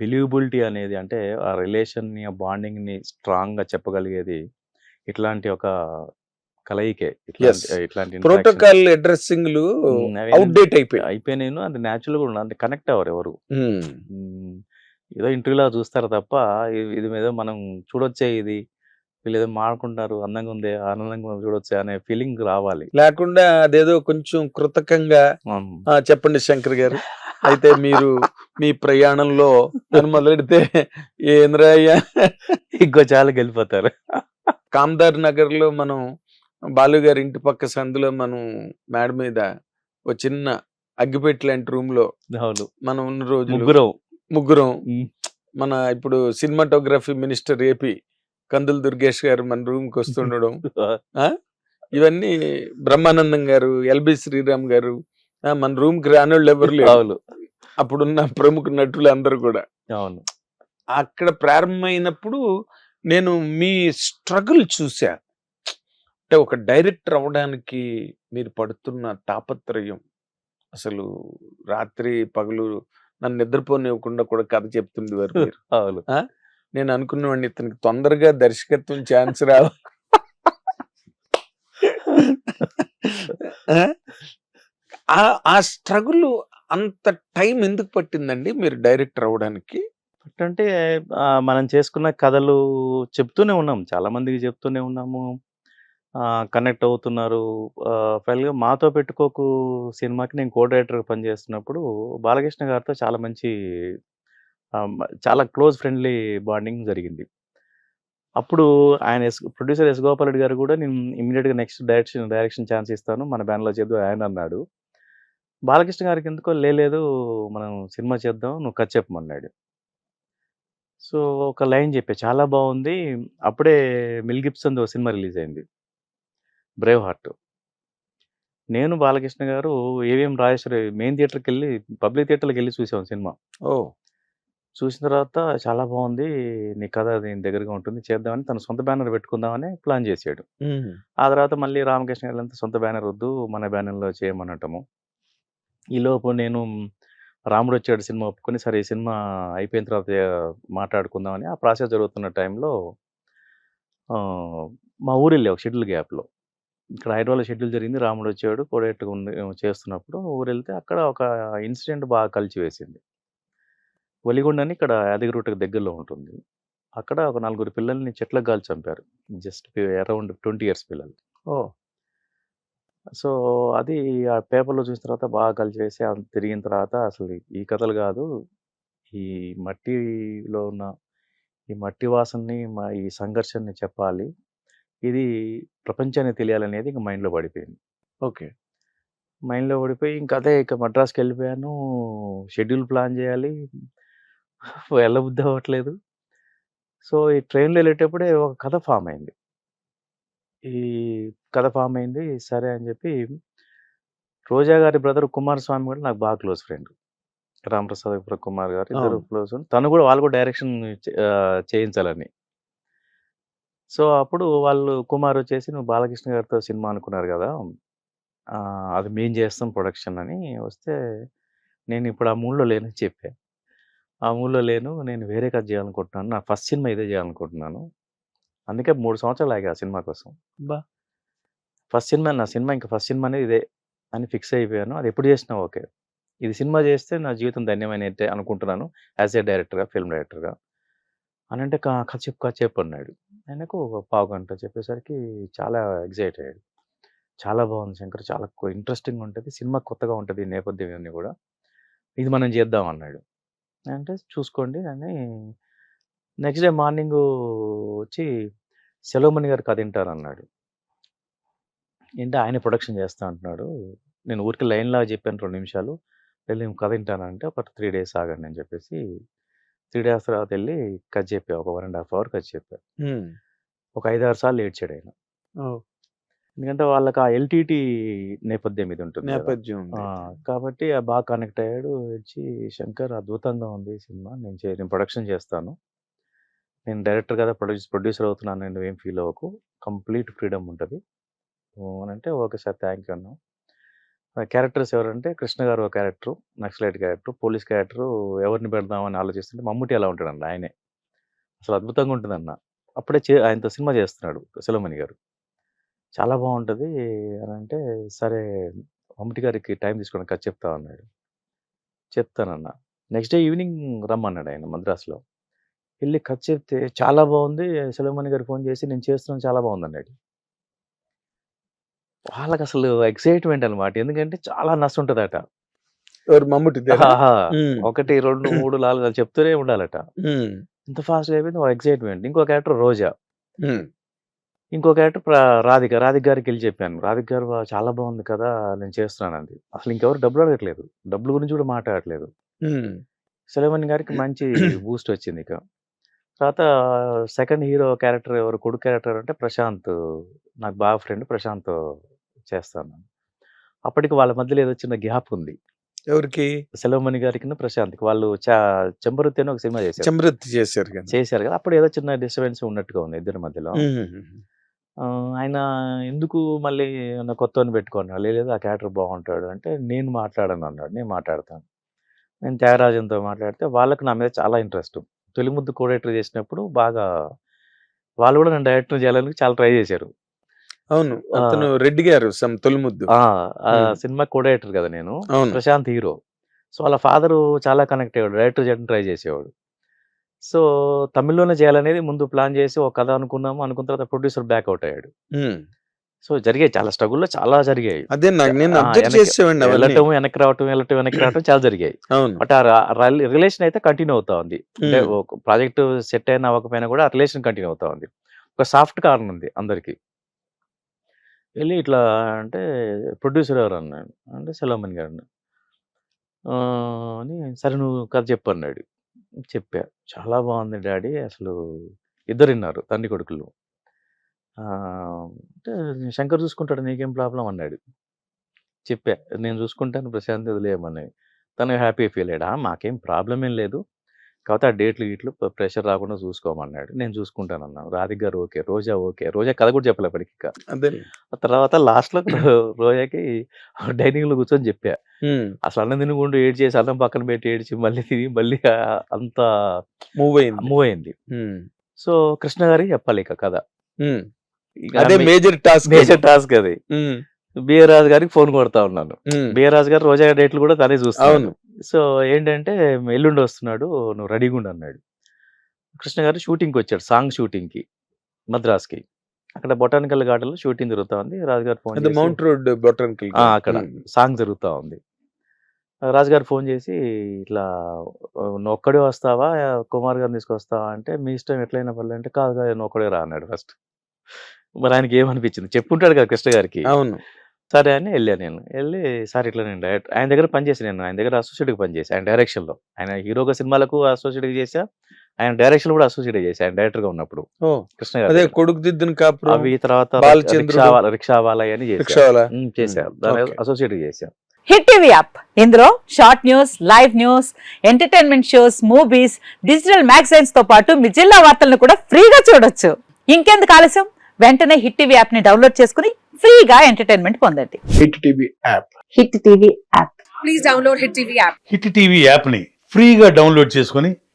Believability అనేది అంటే ఆ రిలేషన్‌ని, ఆ బాండింగ్‌ని స్ట్రాంగ్‌గా చెప్పగలిగేది ఇట్లాంటి ఒక కలయికే. ఇట్లాంటి ప్రోటోకాల్ అడ్రెస్సింగ్‌లు అవుట్‌డేట్ అయిపోయాయి. అయిపోయినాయిను. అది నేచురల్‌గా ఉండదు. అంటే కనెక్ట్ అవ్వరు ఎవరు. ఏదో ఇంటర్వ్యూలా చూస్తారు తప్ప ఇది ఏదో మనం చూడొచ్చే ఇది. వీళ్ళేదో మాట్లాడుకుంటున్నారు. అందంగా ఉందే, ఆనందంగా ఉంది చూడొచ్చే అనే ఫీలింగ్ రావాలి. లేకుండా అదేదో కొంచెం కృతకంగా! చెప్పండి శంకర్ గారు. అయితే మీరు మీ ప్రయాణంలో మొదలెడితే ఏందిరాయ్యా ఇంకో చాలుకెళ్ళిపోతారు. కామదార్ నగర్‌లో మనం బాలు గారి ఇంటి పక్క సందులో మనం మేడ మీద ఒక చిన్న అగ్గిపెట్టె లాంటి రూమ్‌లో అవును. మనం ఉన్న రోజులు ముగ్గురం. ముగ్గురం. మన ఇప్పుడు సినిమాటోగ్రఫీ మినిస్టర్ ఏపీ కందులు దుర్గేష్ గారు మన రూమ్‌కి వస్తుండడం. ఆ! ఇవన్నీ బ్రహ్మానందం గారు, ఎల్బి శ్రీరామ్ గారు! మన రూమ్‌కి రానోళ్ళు ఎవరు లేరు. అవును. అప్పుడున్న ప్రముఖ నటులు అందరూ కూడా. అవును. అక్కడ ప్రారంభమైనప్పుడు నేను మీ స్ట్రగుల్ చూసా. అంటే ఒక డైరెక్టర్ అవ్వడానికి మీరు పడుతున్న తాపత్రయం అసలు రాత్రి పగలు నన్ను నిద్రపోనివ్వకుండా కూడా కథ చెప్తుండేవారు మీరు. నేను అనుకునేవాడిని ఇతనికి తొందరగా దర్శకత్వం ఛాన్స్ రావ ఆ? ఆ ఆ స్ట్రగుల్ అంత టైం ఎందుకు పట్టిందండి మీరు డైరెక్టర్ అవ్వడానికి? అంటే మనం చేసుకున్న కథలు చెప్తూనే ఉన్నాం. చాలా మందికి చెప్తూనే ఉన్నాము. కనెక్ట్ అవుతున్నారు. ఫైనల్‌గా 'మాతో పెట్టుకోకు' సినిమాకి నేను కో డైరెక్టర్‌గా పనిచేస్తున్నప్పుడు బాలకృష్ణ గారితో చాలా మంచి చాలా క్లోజ్ ఫ్రెండ్లీ బాండింగ్ జరిగింది. అప్పుడు ఆయన as producer S. Gopal Reddy గారు కూడా నేను ఇమీడియట్గా నెక్స్ట్ డైరెక్షన్ డైరెక్షన్ ఛాన్స్ ఇస్తాను. మన బ్యానర్‌లో చేద్దాం ఆయన అన్నాడు. బాలకృష్ణ గారికి ఎందుకో లేదు మనం సినిమా చేద్దాం. నువ్వు కథ చెప్పమన్నాడు. సో, ఒక లైన్ చెప్పే చాలా బాగుంది అప్పుడే మిల్ గిబ్సన్‌ది' ఒక సినిమా రిలీజ్ అయింది. 'Braveheart.' నేను బాలకృష్ణ గారు ఏవిఎం రాజేశ్వరి మెయిన్ థియేటర్కి వెళ్ళి పబ్లిక్ థియేటర్కి వెళ్ళి చూసాం సినిమా. ఓ చూసిన తర్వాత చాలా బావుంది. నీ కథ దీని దగ్గరగా ఉంటుంది. చేద్దామని తన సొంత బ్యానర్ పెట్టుకుందామని ప్లాన్ చేసాడు. ఆ తర్వాత మళ్ళీ రామకృష్ణ గారంతా సొంత బ్యానర్ వద్దు. మన బ్యానర్‌లో చేయమనటము. ఈలోపు నేను 'రాముడొచ్చాడు' సినిమా ఒప్పుకొని సరే ఈ సినిమా అయిపోయిన తర్వాత మాట్లాడుకుందామని ఆ ప్రాసెస్ జరుగుతున్న టైంలో మా ఊరెళ్ళా ఒక షెడ్యూల్ గ్యాప్‌లో. ఇక్కడ హైదరాబాద్‌లో షెడ్యూల్ జరిగింది. రాముడొచ్చాడు కో డైరెక్టర్‌గా ఉండి చేస్తున్నప్పుడు ఊరెళ్తే అక్కడ ఒక ఇన్సిడెంట్ బాగా కలిచివేసింది. ఒలిగొండ అని ఇక్కడ యాదగిరిగుట్టకు దగ్గరలో ఉంటుంది. అక్కడ ఒక నలుగురు పిల్లల్ని చెట్లకు కాల్చి చంపారు. జస్ట్ అరౌండ్ 20 ఇయర్స్ పిల్లలు. ఓహ్! సో, అది ఆ పేపర్‌లో చూసిన తర్వాత బాగా కలిచివేసి అది తిరిగిన తర్వాత అసలు ఈ కథలు కాదు. ఈ మట్టిలో ఉన్న ఈ మట్టి వాసనని, మ ఈ సంఘర్షణని చెప్పాలి. ఇది ప్రపంచానికి తెలియాలనేది ఇంక మైండ్‌లో పడిపోయింది. ఓకే. మైండ్‌లో పడిపోయి ఇంక అదే ఇక మద్రాస్‌కెళ్ళిపోయాను. షెడ్యూల్ ప్లాన్ చేయాలి. వెళ్ళబుద్ధి అవ్వట్లేదు. సో, ఈ ట్రైన్‌లో ఎళ్ళేటప్పుడే ఒక కథ ఫార్మ్ అయింది. ఈ కథ ఫార్మ్ అయింది. సరే అని చెప్పి రోజా గారి బ్రదర్ కుమారస్వామి కూడా నాకు బాగా క్లోజ్ ఫ్రెండ్. రామప్రసాద్ కుమార్ గారు ఇద్దరు. క్లోజ్. తను కూడా వాళ్ళు కూడా డైరెక్షన్ చేయించాలని. సో, అప్పుడు వాళ్ళు కుమార్ వచ్చేసి "నువ్వు బాలకృష్ణ గారితో సినిమా అనుకున్నారు కదా! అది మేము చేస్తాం ప్రొడక్షన్" అని వస్తే నేను ఇప్పుడు ఆ మూడ్‌లో లేనని చెప్పా. ఆ మూడ్‌లో లేను. నేను వేరే కథ చేయాలనుకుంటున్నాను. నా ఫస్ట్ సినిమా ఇదే చేయాలనుకుంటున్నాను. అందుకే 3 సంవత్సరాలు ఆగా ఆ సినిమా కోసం. అబ్బా! ఫస్ట్ సినిమా నా సినిమా ఇంక ఫస్ట్ సినిమా అనేది ఇదే అని ఫిక్స్ అయిపోయాను. అది ఎప్పుడు చేసినా ఓకే. ఇది సినిమా చేస్తే నా జీవితం ధన్యమైనట్టే అనుకుంటున్నాను. యాస్ ఎ డైరెక్టర్‌గా, ఫిల్మ్ డైరెక్టర్‌గా. అనంటే క కథ చెప్పు, కథ చెప్పు అన్నాడు. ఆయనకు ఒక పావుగంట చెప్పేసరికి చాలా ఎక్సైట్ అయ్యాడు. చాలా బాగుంది శంకర్. చాలా కొ ఇంట్రెస్టింగ్‌గా ఉంటది. సినిమా కొత్తగా ఉంటది. ఈ నేపథ్యం ఇవన్నీ కూడా. ఇది మనం చేద్దాం అన్నాడు. అంటే చూసుకోండి అని నెక్స్ట్ డే మార్నింగు వచ్చి సెలవుమణి గారు కథ ఇంటారన్నాడు. ఏంటి ఆయనే ప్రొడక్షన్ చేస్తా అంటున్నాడు. నేను ఊరికే లైన్‌లాగా చెప్పాను 2 నిమిషాలు. వెళ్ళి నేను కథ ఇంటానంటే ఒక 3 డేస్ ఆగండి అని చెప్పేసి 3 డేస్ తర్వాత ఎళ్ళి కథ చెప్పా. ఒక 1 ½ అవర్ కథ చెప్పా. ఒక 5, 6 సార్లు ఏడ్చాడాయన. ఓహ్! ఎందుకంటే వాళ్ళకి ఆ ఎల్‌టీటీ నేపథ్యం ఇది ఉంటుంది! నేపథ్యం! కాబట్టి ఆ బాగా కనెక్ట్ అయ్యాడు. ఏడ్చి "శంకర్ అద్భుతంగా ఉంది సినిమా. నేను నేను ప్రొడక్షన్ చేస్తాను. నేను డైరెక్టర్ కదా! ప్రొడ్యూస్ ప్రొడ్యూసర్ అవుతున్నాను నువ్వేం ఫీల్ అవ్వకు. కంప్లీట్ ఫ్రీడమ్ ఉంటది." హ్మ్. అనంటే ఓకే సార్ థాంక్ యూ అన్నా. క్యారెక్టర్స్ ఎవరంటే కృష్ణ గారు ఒక character Naxalite character police character ఎవరిని పెడదామని ఆలోచిస్తుంటే మమ్ముటి ఎలా ఉంటాడండి ఆయనే అసలు అద్భుతంగా ఉంటుందన్న అప్పుడే చే ఆయనతో సినిమా చేస్తున్నాడు సెలమణి గారు చాలా బాగుంటుంది అని అంటే సరే మమ్ముటి గారికి టైం తీసుకోవడానికి కథ చెప్తా అన్నాడు. చెప్తానన్న. నెక్స్ట్ డే ఈవినింగ్ రమ్మన్నాడు ఆయన మద్రాసులో. వెళ్ళి కథ చెప్తే చాలా బాగుంది సెలమణి గారు ఫోన్ చేసి నేను చేస్తున్నాను చాలా బాగుంది అన్నాడు వాళ్ళకి అసలు ఎక్సైట్మెంట్ అనమాట ఎందుకంటే చాలా నష్టం ఉంటుందట ఎవరు మమ్ముటి ఆహా. ఒకటి రెండు మూడు నాలుగు అని చెప్తూనే ఉండాలట. ఇంత ఫాస్ట్ అయిపోయింది ఎక్సైట్మెంట్. ఇంకో క్యారెక్టర్ రోజా. ఇంకో క్యారెక్టర్ రాధిక రాధిక గారికి వెళ్ళి చెప్పాను. రాధిక గారు "వా, చాలా బాగుంది కదా నేను చేస్తున్నాను అంది అసలు ఇంకెవరు డబ్బులు అడగట్లేదు. డబ్బుల గురించి కూడా మాట్లాడట్లేదు. సెలవన్ గారికి మంచి బూస్ట్ వచ్చింది ఇక. తర్వాత సెకండ్ హీరో క్యారెక్టర్ ఎవరు కొడుకు క్యారెక్టర్ అంటే ప్రశాంత్. నాకు బాగా ఫ్రెండ్ ప్రశాంత్ చేస్తాను. అప్పటికి వాళ్ళ మధ్యలో ఏదో చిన్న గ్యాప్ ఉంది. ఎవరికి? సెలవమణి గారికి ప్రశాంత్కి. వాళ్ళు చా చెంబరుత్తి అని ఒక సినిమా చేశారు. చమరత్తి చేశారు కదా. చేశారు కదా. అప్పుడు ఏదో చిన్న డిస్టర్బెన్స్ ఉన్నట్టుగా ఉంది ఇద్దరి మధ్యలో. ఆయన ఎందుకు మళ్ళీ నా కొత్తని పెట్టుకున్నాడు? లేదు ఆ క్యారెక్టర్ బాగుంటాడు అంటే నేను మాట్లాడను అన్నాడు నేను మాట్లాడతాను. నేను త్యాగరాజన్తో మాట్లాడితే వాళ్ళకి నా మీద చాలా ఇంట్రెస్ట్. తొలి ముద్దు కోడేటర్ చేసినప్పుడు బాగా వాళ్ళు కూడా నన్ను డైరెక్టర్ చేయాలని చాలా ట్రై చేశారు. అవును అతను రెడ్డి గారు సమ్ తొలిముద్దు. సినిమా కోడేటర్ కదా నేను ప్రశాంత్ హీరో. సో వాళ్ళ ఫాదరు చాలా కనెక్ట్ అయ్యాడు డైరెక్టర్ చేయడం ట్రై చేసేవాడు. సో తమిళ్ళోనే చేయాలనేది ముందు ప్లాన్ చేసి ఒక కథ అనుకున్నాము. అనుకున్న తర్వాత ప్రొడ్యూసర్ బ్యాక్అవుట్ అయ్యాడు. సో జరిగాయి చాలా స్ట్రగుల్లో చాలా జరిగాయి. అదే వెళ్ళటం వెనక్కి రావటం వెళ్ళటం వెనక్కి రావటం చాలా జరిగాయి. బట్ ఆ రిలేషన్ అయితే కంటిన్యూ అవుతా ఉంది. ప్రాజెక్ట్ సెట్ అయినా అవ్వకపోయినా కూడా ఆ రిలేషన్ కంటిన్యూ అవుతా ఉంది. ఒక సాఫ్ట్ కారణం ఉంది అందరికి. వెళ్ళి ఇట్లా అంటే ప్రొడ్యూసర్ ఎవరు అన్నాడు? అంటే సెలమన్ గారు అన్నాడు. "ఆ, అని సరే నువ్వు కథ చెప్పు అన్నాడు. చెప్పా. చాలా బాగుంది డాడీ. అసలు ఇద్దరు విన్నారు తండ్రి కొడుకులు. "ఆ, అంటే శంకర్ చూసుకుంటాడు నీకేం ప్రాబ్లం అన్నాడు. చెప్పా. నేను చూసుకుంటాను ప్రశాంత్ వదిలేయమని. తను హ్యాపీ ఫీల్ అయ్యాడు? "ఆ, మాకేం ప్రాబ్లం ఏం లేదు. కాకపోతే ఆ డేట్లు గీట్లు ప్రెషర్ రాకుండా చూసుకోమన్నాడు. నేను చూసుకుంటాను అన్నాను రాధిక్ గారు ఓకే రోజా ఓకే. రోజా కథ కూడా చెప్పలే ఇప్పటికి ఆ తర్వాత లాస్ట్లో రోజాకి డైనింగ్లో కూర్చొని చెప్పా. అసలు అన్నం తినకుండా ఏడ్చి చేసి అన్నం పక్కన పెట్టి ఏడ్చి మళ్ళీ తిని మళ్ళీ అంత మూవ్ అయింది. మూవ్ అయింది. సో కృష్ణ గారికి చెప్పాలి ఇక కథ. అదే మేజర్ టాస్క్ మేజర్ టాస్క్ అది. బిఆర్ రాజు గారికి ఫోన్ కొడతా ఉన్నాను. బిఆర్ రాజు గారు రోజా డేట్లు కూడా తనే చూస్తాను సో ఏంటంటే ఎల్లుండి వస్తున్నాడు నువ్వు రెడీగా ఉండు అన్నాడు. కృష్ణ గారు షూటింగ్కి వచ్చాడు సాంగ్ షూటింగ్కి మద్రాస్కి. అక్కడ బొటానికల్ గార్డెన్లో షూటింగ్ జరుగుతా ఉంది. రాజుగారు ఫోన్ మౌంట్ రోడ్ బొటానికల్ అక్కడ సాంగ్ జరుగుతా ఉంది. రాజుగారు ఫోన్ చేసి ఇట్లా నువ్వు ఒక్కడే వస్తావా? కుమార్ గారిని తీసుకొస్తావా? అంటే మీ ఇష్టం ఎట్లయినా పర్లేదు అంటే కాదు కాదు నువ్వు ఒక్కడే రా అన్నాడు ఫస్ట్. మరి ఆయనకి ఏమనిపించింది? చెప్పుంటాడు కదా కృష్ణ గారికి. అవును. సరే అని వెళ్ళాను నేను. వెళ్ళి సార్ ఇట్లా నేను డైరెక్ట్ ఆయన దగ్గర పనిచేసి నేను. ఆయన దగ్గర అసోసియేట్గా పనిచేసి ఆయన డైరెక్షన్లో ఆయన హీరోగా సినిమాలకు అసోసియేట్గా చేసా ఆయన డైరెక్షన్ కూడా అసోసియేట్ చేసి ఆయన డైరెక్టర్గా ఉన్నప్పుడు. ఓ. కృష్ణ గారి అదే. కొడుకు దిద్దును కాపురం అవి తర్వాత బాలచంద్రుడు. రిక్షా వాళ్ళ- రిక్షా వాళ్ళ అని చేశారు. రిక్షావాలా. దాని. అసోసియేట్గా చేశారు. Hit TV app. ఇందులో short news live news entertainment shows movies digital మ్యాగజైన్స్తో పాటు మీ జిల్లా వార్తలను కూడా ఫ్రీగా చూడొచ్చు. ఇంకెందుకు ఆలస్యం? వెంటనే హిట్ టీవీ యాప్ని డౌన్లోడ్ చేసుకుని ఫ్రీగా ఎంటర్టైన్మెంట్ పొందండి. Hit TV app. Hit TV app. Please download Hit TV app. Hit TV యాప్ని ఫ్రీగా డౌన్లోడ్ చేసుకొని